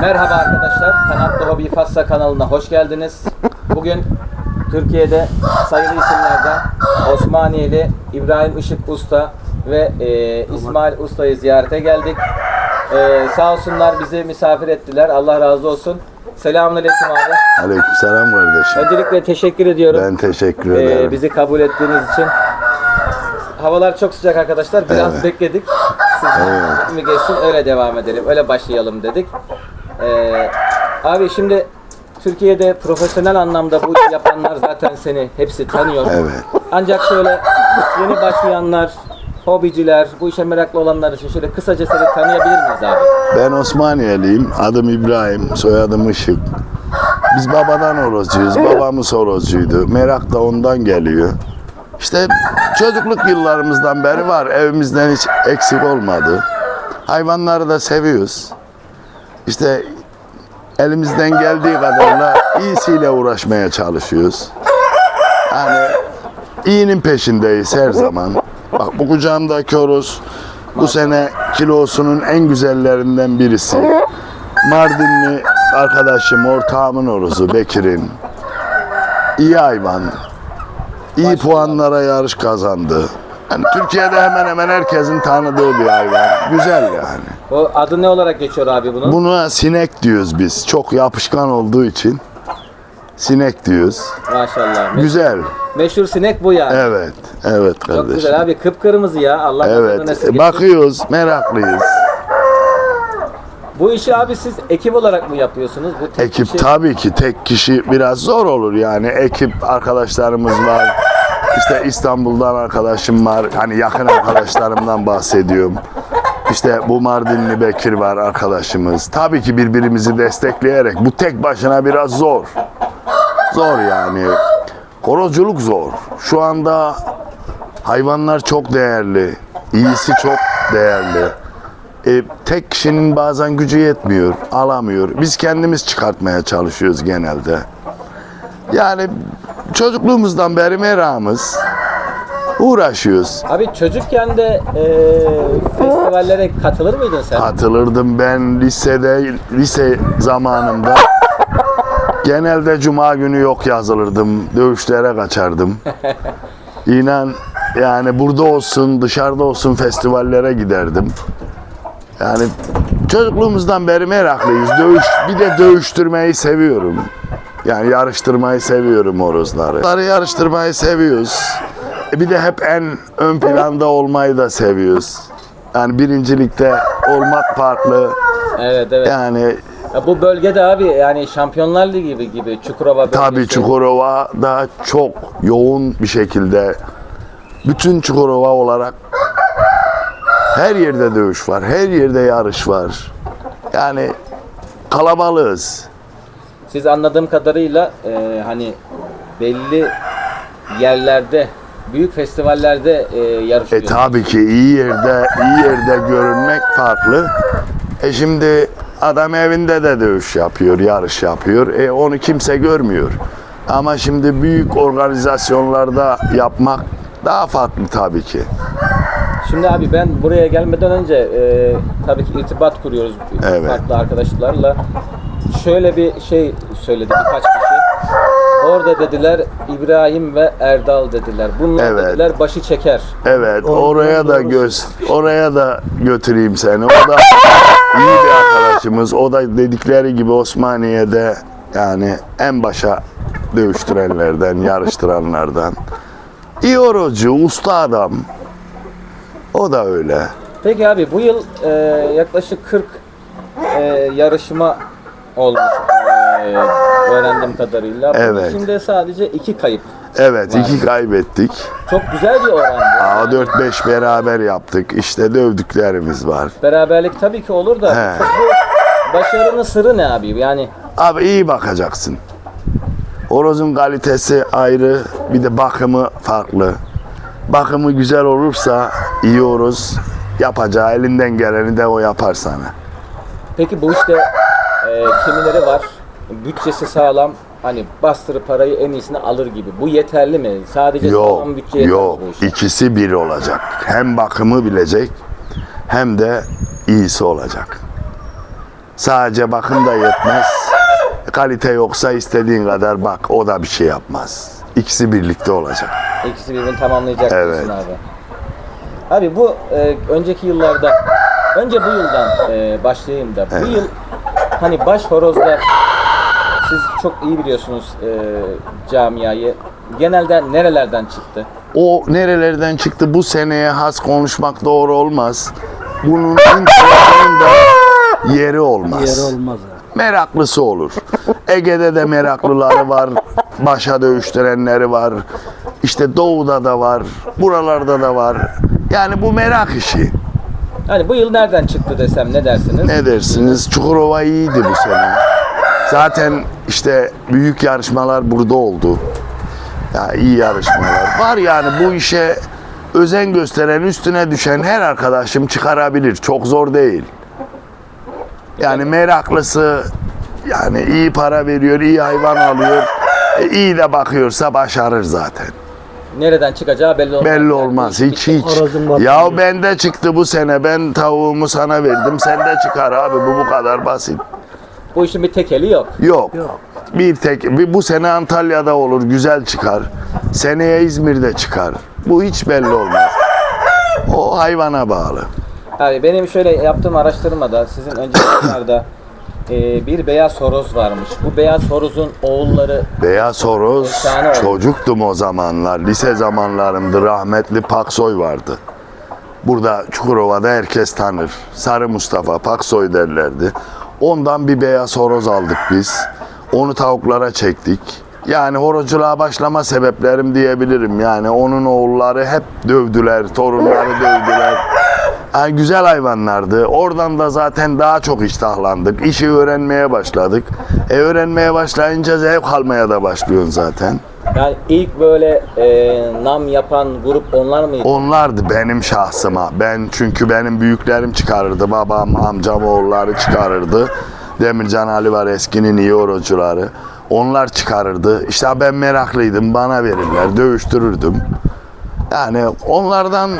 Merhaba arkadaşlar, Kanatlı Hobi Fassa kanalına hoş geldiniz. Bugün Türkiye'de sayılı isimlerden Osmaniyeli İbrahim Işık Usta ve e, İsmail Usta'yı ziyarete geldik. E, sağ olsunlar bizi misafir ettiler. Allah razı olsun. Selamünaleyküm abi. Aleykümselam kardeşim. Öncelikle teşekkür ediyorum. Ben teşekkür e, ederim. bizi kabul ettiğiniz için. Havalar çok sıcak arkadaşlar. Biraz Evet. bekledik. Siz mi geçsin öyle devam edelim. Öyle başlayalım dedik. Ee, abi şimdi Türkiye'de profesyonel anlamda bu işi yapanlar zaten seni hepsi tanıyor. Evet. Ancak şöyle yeni başlayanlar, hobiciler, bu işe meraklı olanlar için şöyle kısaca seni tanıyabilir miyiz abi? Ben Osmaniyeliyim. Adım İbrahim, soyadım Işık. Biz babadan horozcuyuz. Babamız horozcuydu. Merak da ondan geliyor. İşte çocukluk yıllarımızdan beri var. Evimizden hiç eksik olmadı. Hayvanları da seviyoruz. İşte elimizden geldiği kadarıyla iyisiyle uğraşmaya çalışıyoruz. Yani iyinin peşindeyiz her zaman. Bak bu kucağımdaki horoz bu sene kilosunun en güzellerinden birisi. Mardinli arkadaşım, ortağımın horozu Bekir'in. İyi hayvan. İyi puanlara yarış kazandı. Yani Türkiye'de hemen hemen herkesin tanıdığı bir hayvan. Güzel yani. O adı ne olarak geçiyor abi bunun? Buna sinek diyoruz biz. Çok yapışkan olduğu için sinek diyoruz. Maşallah. Me- Güzel. meşhur sinek bu yani. Evet. Evet Çok kardeşim. güzel abi. Kıpkırmızı ya. Allah Evet. esirgesin. Bakıyoruz, meraklıyız. Bu işi abi siz ekip olarak mı yapıyorsunuz? Bu tek Ekip kişi- tabii ki tek kişi biraz zor olur yani. Ekip arkadaşlarımız var. İşte İstanbul'dan arkadaşım var. Hani yakın arkadaşlarımdan bahsediyorum. İşte bu Mardinli Bekir var arkadaşımız. Tabii ki birbirimizi destekleyerek. Bu tek başına biraz zor. Zor yani. Horozculuk zor. Şu anda hayvanlar çok değerli. İyisi çok değerli. E, tek kişinin bazen gücü yetmiyor, alamıyor. Biz kendimiz çıkartmaya çalışıyoruz genelde. Yani çocukluğumuzdan beri meramız. Uğraşıyoruz. Abi çocukken de e, festivallere katılır mıydın sen? Katılırdım ben lisede, lise zamanımda. Genelde cuma günü yok yazılırdım. Dövüşlere kaçardım. İnan yani burada olsun, dışarıda olsun festivallere giderdim. Yani çocukluğumuzdan beri meraklıyız. Dövüş, bir de dövüştürmeyi seviyorum. Yani yarıştırmayı seviyorum horozları. Horozları yarıştırmayı seviyoruz. E bir de hep en ön planda olmayı da seviyoruz. Yani birincilikte olmak farklı. Evet evet. Yani Ya bu bölgede abi yani Şampiyonlar Ligi gibi gibi Çukurova bölgesi. tabii Çukurova da çok yoğun bir şekilde bütün Çukurova olarak her yerde dövüş var, her yerde yarış var. Yani kalabalığız. Siz anladığım kadarıyla e, hani belli yerlerde büyük festivallerde e, E yarışıyorsunuz. tabii ki iyi yerde, iyi yerde görünmek farklı. E şimdi adam evinde de dövüş yapıyor, yarış yapıyor. E onu kimse görmüyor. Ama şimdi büyük organizasyonlarda yapmak daha farklı tabii ki. Şimdi abi ben buraya gelmeden önce e, tabii ki irtibat kuruyoruz Evet. farklı arkadaşlarla. Şöyle bir şey söyledi birkaç kişi. Orada dediler İbrahim ve Erdal dediler. Bunlar Evet. dediler başı çeker. Evet, Onun oraya da göz oraya da götüreyim seni. O da iyi bir arkadaşımız. O da dedikleri gibi Osmaniye'de yani en başa dövüştürenlerden, yarıştıranlardan. İyi horozcu, usta adam. O da öyle. Peki abi bu yıl e, yaklaşık 40 e, yarışma olmuş e, öğrendiğim kadarıyla. Evet. içinde sadece iki kayıp. Evet, Var. iki kaybettik. Çok güzel bir oran bu. A4-5 beraber yaptık. İşte dövdüklerimiz var. Beraberlik tabii ki olur da He. çok bu başarının sırrı ne abi? Yani Abi iyi bakacaksın. Horozun kalitesi ayrı, bir de bakımı farklı. Bakımı güzel olursa iyi horoz yapacağı elinden geleni de o yapar sana. peki bu işte e, kimileri var bütçesi sağlam hani bastırı parayı en iyisini alır gibi. Bu yeterli mi? Sadece Yok, sağlam bütçe yeter mi yok. bu işe? İkisi bir olacak. Hem bakımı bilecek, hem de iyisi olacak. Sadece bakım da yetmez. Kalite yoksa istediğin kadar bak o da bir şey yapmaz. İkisi birlikte olacak. İkisi birbirini tamamlayacak Evet. diyorsun abi. Abi bu e, önceki yıllarda, önce bu yıldan e, başlayayım da. Bu yıl hani baş horozlar, siz çok iyi biliyorsunuz e, camiayı. Genelde nerelerden çıktı? O nerelerden çıktı bu seneye has konuşmak doğru olmaz. Bunun internetinde yeri olmaz. Yeri olmaz ha. meraklısı olur. Ege'de de meraklıları var. Başa dövüştürenleri var. İşte doğuda da var. Buralarda da var. Yani bu merak işi. Hani bu yıl nereden çıktı desem ne dersiniz? Ne dersiniz? Çukurova iyiydi bu sene. Zaten işte büyük yarışmalar burada oldu. Ya iyi yarışmalar. Var yani bu işe özen gösteren, üstüne düşen her arkadaşım çıkarabilir. Çok zor değil. Yani meraklısı yani iyi para veriyor, iyi hayvan alıyor. E, iyi de bakıyorsa başarır zaten. Nereden çıkacağı belli olmaz. Belli Yani olmaz hiç hiç. Ya bende çıktı bu sene ben tavuğumu sana verdim. Sende çıkar abi bu bu kadar basit. Bu işin bir tekeli yok. Yok. Yok. Bir tek bir bu sene Antalya'da olur güzel çıkar. Seneye İzmir'de çıkar. Bu hiç belli olmaz. O hayvana bağlı. Abi benim şöyle yaptığım araştırmada sizin önceki yıllarda e, bir beyaz horoz varmış. Bu beyaz horozun oğulları Beyaz horoz Efsane oldu. çocuktum o zamanlar. Lise zamanlarımdı. Rahmetli Paksoy vardı. Burada Çukurova'da herkes tanır. Sarı Mustafa, Paksoy derlerdi. Ondan bir beyaz horoz aldık biz. Onu tavuklara çektik. Yani horozculuğa başlama sebeplerim diyebilirim. Yani onun oğulları hep dövdüler, torunları dövdüler. Güzel hayvanlardı. Oradan da zaten daha çok iştahlandık. İşi öğrenmeye başladık. E öğrenmeye başlayınca zevk almaya da başlıyorsun zaten. yani ilk böyle e, nam yapan grup onlar mıydı? Onlardı benim şahsıma. Ben çünkü benim büyüklerim çıkarırdı. Babam, amcam oğulları çıkarırdı. Demircan Ali var eskinin iyi orocuları. Onlar çıkarırdı. İşte ben meraklıydım. Bana verirler. Dövüştürürdüm. Yani onlardan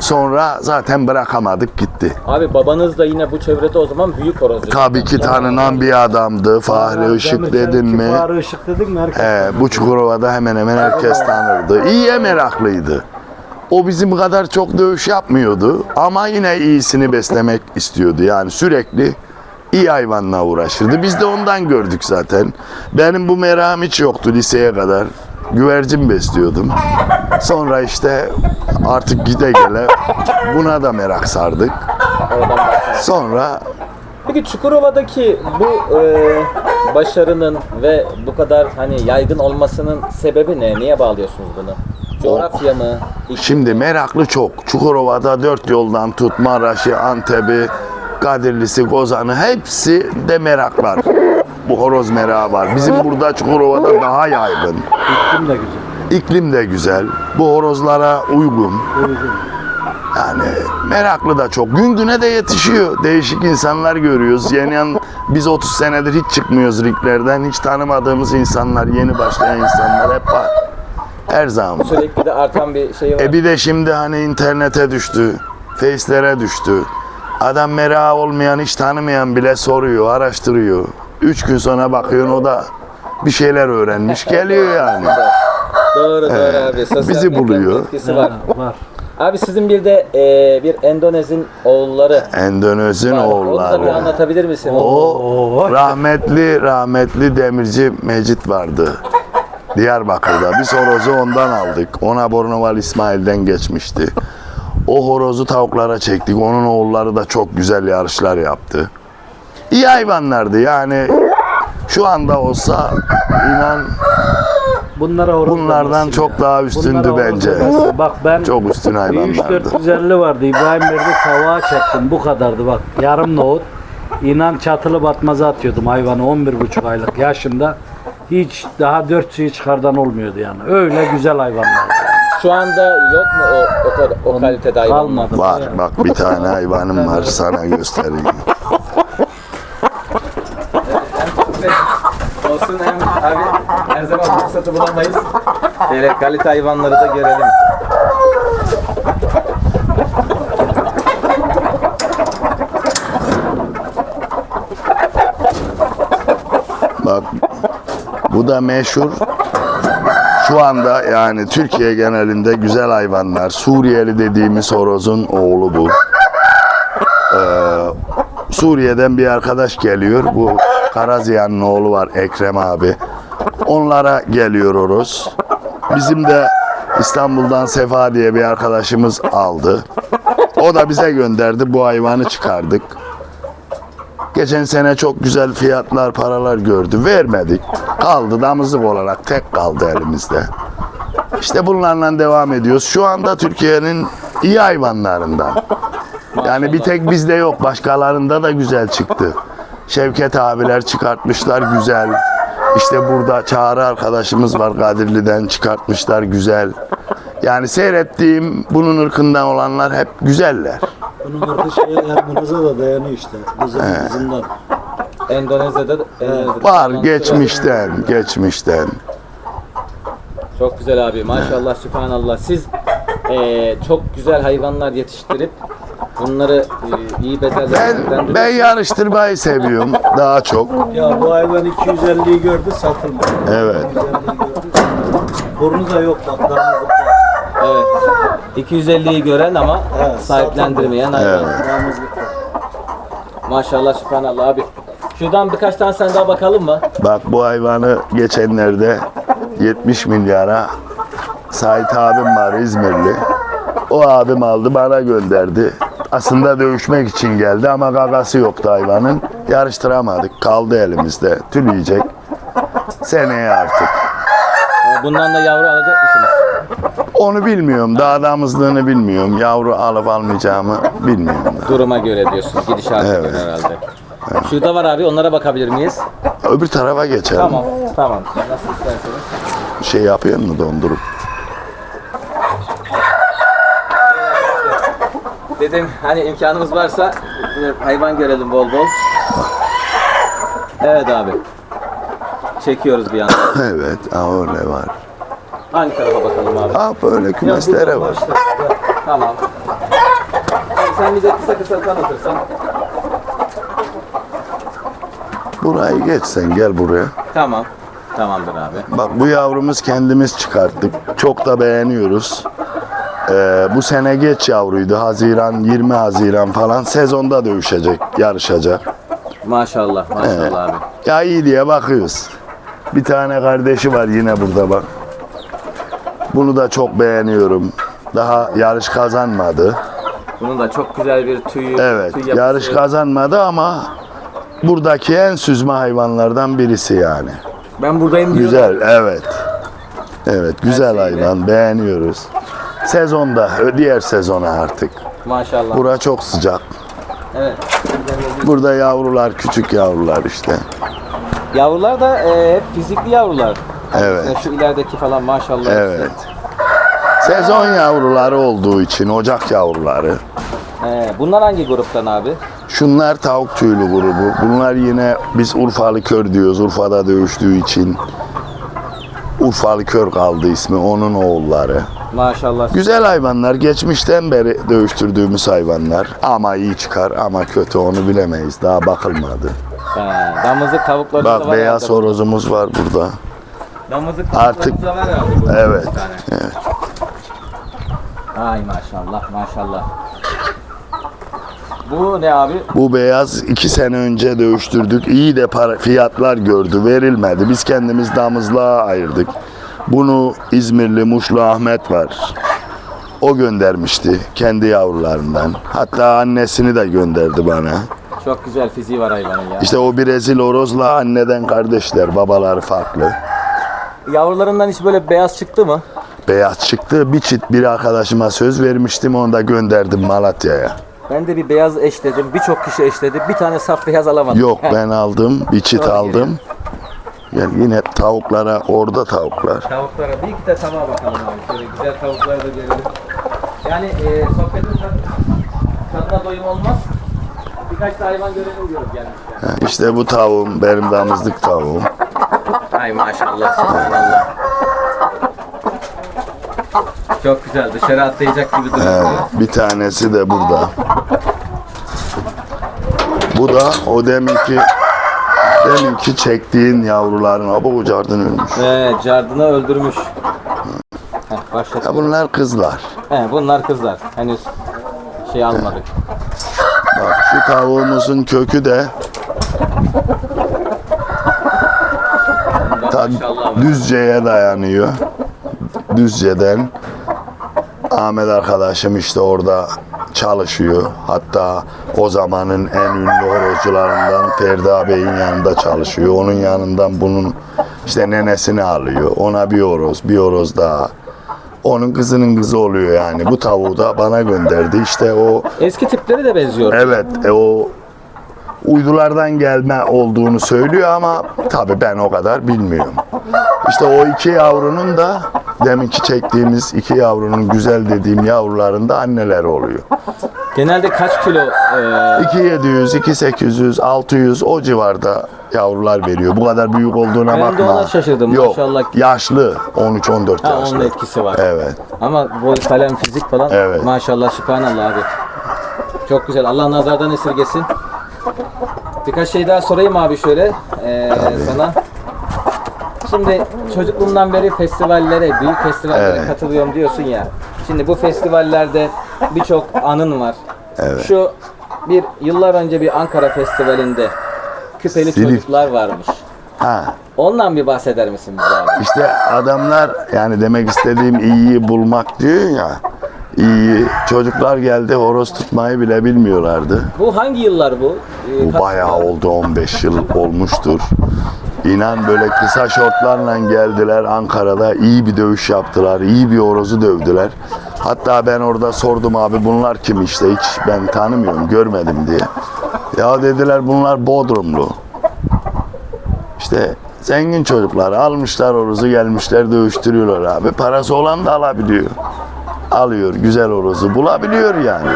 sonra zaten bırakamadık gitti. Abi babanız da yine bu çevrede o zaman büyük horozcu. Tabii ki tanınan bir adamdı. Fahri Işık dedin mi? Fahri Işık dedin mi? Herkes Ee, bu Çukurova'da hemen hemen herkes tanırdı. İyiye meraklıydı. O bizim kadar çok dövüş yapmıyordu ama yine iyisini beslemek istiyordu. Yani sürekli iyi hayvanla uğraşırdı. Biz de ondan gördük zaten. Benim bu merakım hiç yoktu liseye kadar. Güvercin besliyordum. Sonra işte artık gide gele buna da merak sardık. Sonra Peki Çukurova'daki bu e, başarının ve bu kadar hani yaygın olmasının sebebi ne? Niye bağlıyorsunuz bunu? Coğrafya mı? İklim Şimdi meraklı çok. Çukurova'da dört yoldan tut Maraş'ı, Antep'i, Kadirlisi, Kozan'ı hepsi de merak var. Bu horoz merağı var. Bizim burada Çukurova'da daha yaygın. iklim de güzel. İklim de güzel. Bu horozlara uygun. Uygun. Yani meraklı da çok. Gün güne de yetişiyor. Değişik insanlar görüyoruz. Yeni yan, biz 30 senedir hiç çıkmıyoruz ringlerden. Hiç tanımadığımız insanlar, yeni başlayan insanlar hep var. Her zaman sürekli de artan bir şey var. E bir de şimdi hani internete düştü, face'lere düştü. Adam merak olmayan, hiç tanımayan bile soruyor, araştırıyor. Üç gün sonra bakıyorsun o da bir şeyler öğrenmiş geliyor yani. Doğru doğru abi. Sosyal bizi medyanın buluyor. Etkisi var. Var. Abi sizin bir de e, bir Endonez'in oğulları Endonez'in var. Onu da bir oğulları. anlatabilir misin? O rahmetli rahmetli demirci Mecit vardı. Diyarbakır'da. Biz horozu ondan aldık. Ona Bornoval İsmail'den geçmişti. O horozu tavuklara çektik. Onun oğulları da çok güzel yarışlar yaptı. İyi hayvanlardı yani. Şu anda olsa inan Bunlara horoz bunlardan demezsin çok ya. daha üstündü horoz bence. demezsin. Bak ben Çok üstün hayvanlardı. 3-450 vardı. İbrahim verdi tavuğa çektim. Bu kadardı bak. Yarım nohut. İnan çatılı batmaza atıyordum hayvanı 11,5 aylık yaşında. Hiç daha 4 suyu çıkardan olmuyordu yani. Öyle güzel hayvanlar. Şu anda yok mu o o, kadar- o kalitede hayvanlar? Kalmadı. Var bak bir tane hayvanım var sana göstereyim. Olsun hem abi her zaman fırsatı bulamayız. Böyle kalite hayvanları da görelim. Bak bu da meşhur. Şu anda yani Türkiye genelinde güzel hayvanlar. Suriyeli dediğimiz horozun oğlu bu. Ee, Suriye'den bir arkadaş geliyor. Bu Karaziyan'ın oğlu var Ekrem abi. Onlara geliyor horoz. Bizim de İstanbul'dan Sefa diye bir arkadaşımız aldı. O da bize gönderdi. Bu hayvanı çıkardık. Geçen sene çok güzel fiyatlar, paralar gördü. Vermedik. Kaldı damızlık olarak tek kaldı elimizde. İşte bunlarla devam ediyoruz. Şu anda Türkiye'nin iyi hayvanlarından. Yani bir tek bizde yok. Başkalarında da güzel çıktı. Şevket abiler çıkartmışlar güzel. İşte burada Çağrı arkadaşımız var Kadirli'den çıkartmışlar güzel. Yani seyrettiğim bunun ırkından olanlar hep güzeller. Bunun ırkı şeye Ermanız'a da dayanıyor işte. Kızın kızından. Endonezya'da, Endonezya'da Var geçmişten, geçmişten. Çok güzel abi. Maşallah, sübhanallah. Siz eee, çok güzel hayvanlar yetiştirip bunları eee, iyi bedellerle Ben ben yarıştırmayı seviyorum daha çok. Ya bu hayvan 250'yi gördü satılmadı. Evet. 250'yi gördü. Burnu da yok bak. Evet. 250'yi gören ama Evet, sahiplendirmeyen hayvan. Evet. Damızlıkta. Maşallah, sübhanallah abi. Şuradan birkaç tane sen daha bakalım mı? Bak bu hayvanı geçenlerde 70 milyara Sait abim var İzmirli. O abim aldı bana gönderdi. Aslında dövüşmek için geldi ama gagası yoktu hayvanın. Yarıştıramadık. Kaldı elimizde. Tüleyecek. Seneye artık. Ee, Bundan da yavru alacak mısınız? Onu bilmiyorum. Daha damızlığını bilmiyorum. Yavru alıp almayacağımı bilmiyorum. da. Duruma göre diyorsun. Gidişata Evet. göre herhalde. Şurada var abi. Onlara bakabilir miyiz? Öbür tarafa geçelim. Tamam. Tamam. Nasıl isterseniz. Şey yapıyor mu dondurup? Dedim hani imkanımız varsa hayvan görelim bol bol. Evet abi. Çekiyoruz bir yandan. evet. Aa, öyle var. Hangi tarafa bakalım abi? Aa, böyle kümeslere var. Tamam. Abi sen bize kısa kısa tanıtırsan. Burayı geçsen gel buraya. Tamam. Tamamdır abi. Bak bu yavrumuz kendimiz çıkarttık. Çok da beğeniyoruz. Ee, bu sene geç yavruydu. Haziran, 20 Haziran falan. Sezonda dövüşecek, yarışacak. Maşallah. Maşallah abi. Ya iyi diye bakıyoruz. Bir tane kardeşi var yine burada bak. Bunu da çok beğeniyorum. Daha yarış kazanmadı. Bunun da çok güzel bir tüyü, Evet, tüy yapısı. yarış kazanmadı ama buradaki en süzme hayvanlardan birisi yani. Ben buradayım diyor. Güzel, evet. Evet, güzel şeyle. hayvan, beğeniyoruz. Sezonda, diğer sezona artık. Maşallah. Bura çok sıcak. evet. Burada yavrular, küçük yavrular işte. Yavrular da e, hep fizikli yavrular. Evet. Mesela Şu ilerideki falan maşallah. Evet. Sezon yavruları olduğu için, ocak yavruları. Ee, bunlar hangi gruptan abi? Şunlar tavuk tüylü grubu. Bunlar yine biz Urfalı Kör diyoruz. Urfa'da dövüştüğü için. Urfalı Kör kaldı ismi. Onun oğulları. Maşallah. Güzel hayvanlar. Geçmişten beri dövüştürdüğümüz hayvanlar. Ama iyi çıkar ama kötü onu bilemeyiz. Daha bakılmadı. He, damızlık tavukları da Bak var beyaz herhalde. horozumuz var burada. Damızlık Artık- da var herhalde burada Evet. bir tane. Evet. Ay maşallah maşallah. Bu ne abi? Bu beyaz iki sene önce dövüştürdük. İyi de para, fiyatlar gördü. Verilmedi. Biz kendimiz damızlığa ayırdık. Bunu İzmirli Muşlu Ahmet var. O göndermişti kendi yavrularından. Hatta annesini de gönderdi bana. Çok güzel fiziği var hayvanın ya. İşte o Brezil orozla anneden kardeşler. Babaları farklı. Yavrularından hiç böyle beyaz çıktı mı? Beyaz çıktı. Bir çift bir arkadaşıma söz vermiştim. Onu da gönderdim Malatya'ya. Ben de bir beyaz eşledim. Birçok kişi eşledi. Bir tane saf beyaz alamadım. Yok ben aldım. Bir çift aldım. Yani yine tavuklara orada tavuklar. Tavuklara bir iki de tabağa bakalım abi. Şöyle güzel tavukları da görelim. Yani e, sohbetin tad- tadına doyum olmaz. Birkaç da hayvan görelim diyoruz gelmişler. İşte bu tavuğum benim damızlık tavuğum. Ay maşallah subhanallah. Çok güzel dışarı atlayacak gibi duruyor. Evet, bir tanesi de burada. Bu da o deminki Deminki çektiğin yavruların aba ucardın ölmüş. Ve cardını öldürmüş. Heh, başladı. Ya bunlar kızlar. He, bunlar kızlar. Henüz şey almadık. Bak şu tavuğumuzun kökü de ta. Düzce'ye dayanıyor. Düzce'den Ahmet arkadaşım işte orada çalışıyor. Hatta o zamanın en ünlü horozcularından Ferdi Bey'in yanında çalışıyor. Onun yanından bunun işte nenesini alıyor. Ona bir horoz, bir horoz daha. Onun kızının kızı oluyor yani. Bu tavuğu da bana gönderdi. İşte o Eski tipleri de benziyor. Evet, e, o uydulardan gelme olduğunu söylüyor ama tabii ben o kadar bilmiyorum. İşte o iki yavrunun da deminki çektiğimiz iki yavrunun güzel dediğim yavruların da anneleri oluyor. Genelde kaç kilo e, 2700, 2800, 600 o civarda yavrular veriyor. Bu kadar büyük olduğuna Ben de bakma. ona şaşırdım, Yok, maşallah. yaşlı 13-14 ha, yaşlı. onun etkisi var. Evet. Ama boy kalem fizik falan Evet. maşallah sübhanallah abi. Çok güzel. Allah nazardan esirgesin. Birkaç şey daha sorayım abi şöyle e, sana. Şimdi çocukluğumdan beri festivallere, büyük festivallere Evet. katılıyorum diyorsun ya. Şimdi bu festivallerde birçok anın var. Evet. Şu bir yıllar önce bir Ankara festivalinde küpeli Silif. çocuklar varmış. Ha. Ondan bir bahseder misin bize abi? İşte adamlar yani demek istediğim iyiyi bulmak diyor ya. İyi çocuklar geldi horoz tutmayı bile bilmiyorlardı. Bu hangi yıllar bu? Ee, Bu kaç- bayağı oldu 15 yıl olmuştur. İnan böyle kısa şortlarla geldiler Ankara'da iyi bir dövüş yaptılar. iyi bir horozu dövdüler. Hatta ben orada sordum abi bunlar kim işte hiç ben tanımıyorum görmedim diye. Ya dediler bunlar Bodrumlu. İşte zengin çocuklar almışlar horozu gelmişler dövüştürüyorlar abi. Parası olan da alabiliyor. Alıyor güzel horozu bulabiliyor yani.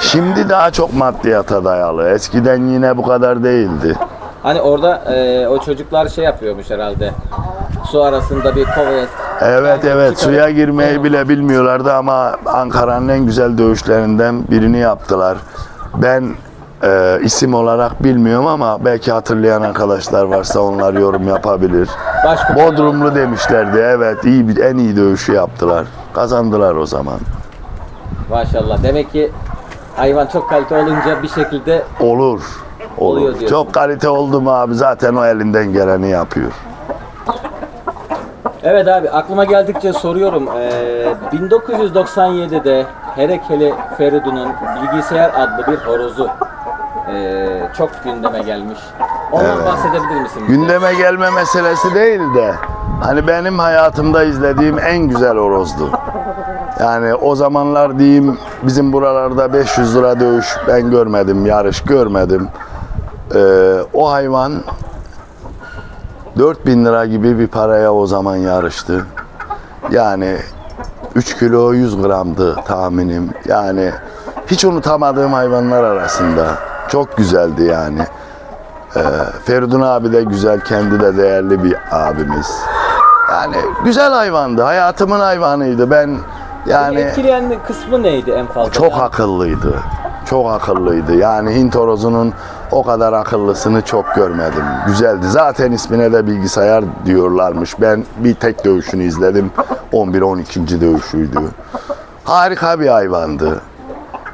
Şimdi daha çok maddiyata dayalı. Eskiden yine bu kadar değildi. Hani orada e, o çocuklar şey yapıyormuş herhalde. Su arasında bir kovaya Evet evet çıkarıp- suya girmeyi bile bilmiyorlardı ama Ankara'nın en güzel dövüşlerinden birini yaptılar. Ben e, isim olarak bilmiyorum ama belki hatırlayan arkadaşlar varsa onlar yorum yapabilir. Başka Bodrumlu demişlerdi evet iyi bir en iyi dövüşü yaptılar. Kazandılar o zaman. Maşallah. Demek ki hayvan çok kalite olunca bir şekilde Olur. Oluyor Olur. diyorsun. Çok kalite oldu mu abi zaten o elinden geleni yapıyor. Evet abi aklıma geldikçe soruyorum. Ee, 1997'de Herekeli Feridun'un Bilgisayar adlı bir horozu ee, çok gündeme gelmiş. Ondan Evet. bahsedebilir misin? Gündeme gelme meselesi değil de hani benim hayatımda izlediğim en güzel horozdu. Yani o zamanlar diyeyim bizim buralarda 500 lira dövüş ben görmedim, yarış görmedim. Ee, o hayvan 4000 lira gibi bir paraya o zaman yarıştı. Yani 3 kilo 100 gramdı tahminim. Yani hiç unutamadığım hayvanlar arasında. Çok güzeldi yani. Ee, Feridun abi de güzel, kendi de değerli bir abimiz. Yani güzel hayvandı, hayatımın hayvanıydı. Ben yani Etkileyen kısmı neydi en fazla? çok Yani? akıllıydı. Çok akıllıydı. Yani Hint horozunun o kadar akıllısını çok görmedim. Güzeldi. Zaten ismine de bilgisayar diyorlarmış. Ben bir tek dövüşünü izledim. 11-12. dövüşüydü. Harika bir hayvandı.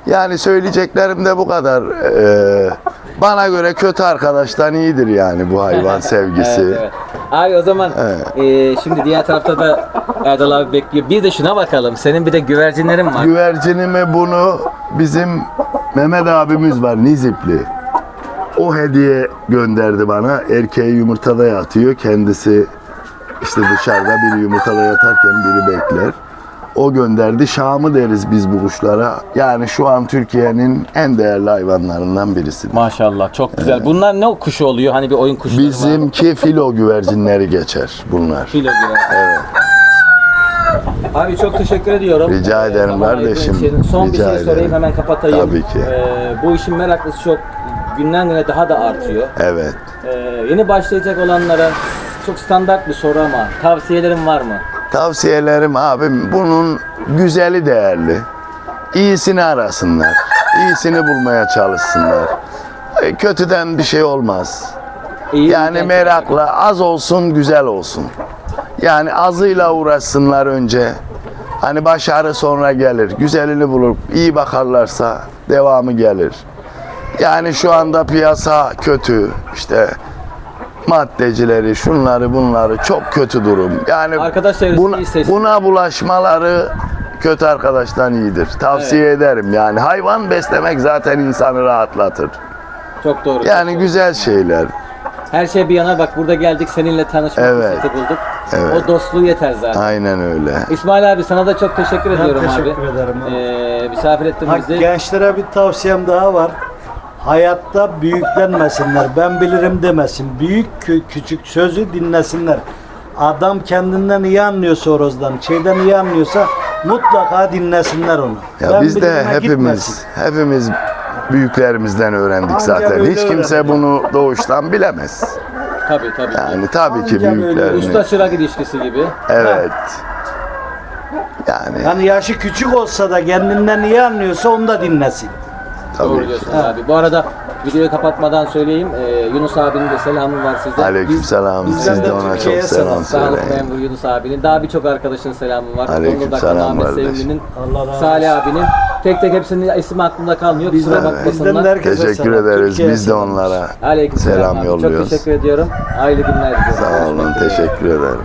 Yani söyleyeceklerim de bu kadar. Ee, bana göre kötü arkadaştan iyidir yani bu hayvan sevgisi. Evet, evet. Abi o zaman ee, şimdi diğer tarafta da Erdal abi bekliyor. Bir de şuna bakalım. Senin bir de güvercinlerin var. Güvercinimi bunu bizim Mehmet abimiz var Nizipli. O hediye gönderdi bana. Erkeği yumurtada yatıyor. Kendisi işte dışarıda biri yumurtada yatarken biri bekler. O gönderdi. Şam'ı deriz biz bu kuşlara. Yani şu an Türkiye'nin en değerli hayvanlarından birisi. Maşallah çok güzel. Bunlar ne kuşu oluyor? Hani bir oyun var. Bizimki filo güvercinleri geçer bunlar. Filo gibi. Evet. Abi çok teşekkür ediyorum. Rica Ee, ederim zaman kardeşim. için. Son bir Rica şey sorayım ederim. hemen kapatayım. Tabii ki. Ee, bu işin meraklısı çok günden güne daha da artıyor. Evet. Ee, yeni başlayacak olanlara çok standart bir soru ama tavsiyelerin var mı? Tavsiyelerim abim bunun güzeli değerli. İyisini arasınlar. İyisini bulmaya çalışsınlar. E, Kötüden bir şey olmaz. İyi Yani merakla az olsun güzel olsun. Yani azıyla uğraşsınlar önce. Hani başarı sonra gelir. Güzelini bulup iyi bakarlarsa devamı gelir. Yani şu anda piyasa kötü. İşte maddecileri, şunları bunları çok kötü durum. Yani Arkadaş çevresi buna, buna bulaşmaları kötü arkadaştan iyidir. Tavsiye ederim yani. Hayvan beslemek zaten insanı rahatlatır. Çok doğru. Yani güzel şeyler. Her şey bir yana bak burada geldik seninle tanışma Evet. fırsatı bulduk. Evet. O dostluğu yeter zaten. Aynen öyle. İsmail abi sana da çok teşekkür ediyorum teşekkür abi. ederim abi. Ee, misafir ettin bizi. gençlere bir tavsiyem daha var. Hayatta büyüklenmesinler. Ben bilirim demesin. Büyük kü- küçük sözü dinlesinler. Adam kendinden iyi anlıyorsa horozdan, şeyden iyi anlıyorsa mutlaka dinlesinler onu. Ya Ben biz de hepimiz gitmesin. hepimiz büyüklerimizden öğrendik Ancak zaten. Hiç kimse öğrendik. bunu doğuştan bilemez. Tabii tabii. Yani tabii ki Ancak öyle. büyüklerini. Usta çırak ilişkisi gibi. Evet. Yani Yani yaşı küçük olsa da kendinden iyi anlıyorsa onu da dinlesin. Doğru tabii ki. diyorsun abi. Bu arada videoyu kapatmadan söyleyeyim. Ee, Yunus abinin de selamı var size. Aleykümselam. bizden Siz de de ona Türkiye'ye çok selam Sağlık söyleyin. memuru Yunus abinin. Daha birçok arkadaşın selamı var. Aleykümselam Zonguldak Ahmet kardeş. Sevimli'nin, Allah razı Salih abinin. Tek tek hepsinin ismi aklımda kalmıyor. Kusura Bizden, bizden de bakmasınlar. herkese Teşekkür selam. ederiz. Türkiye'ye Biz de selam. onlara Aleykümselam selam abi. yolluyoruz. Çok teşekkür ediyorum. Hayırlı günler diliyorum. Sağ olun. Görüşmek. Teşekkür ederim.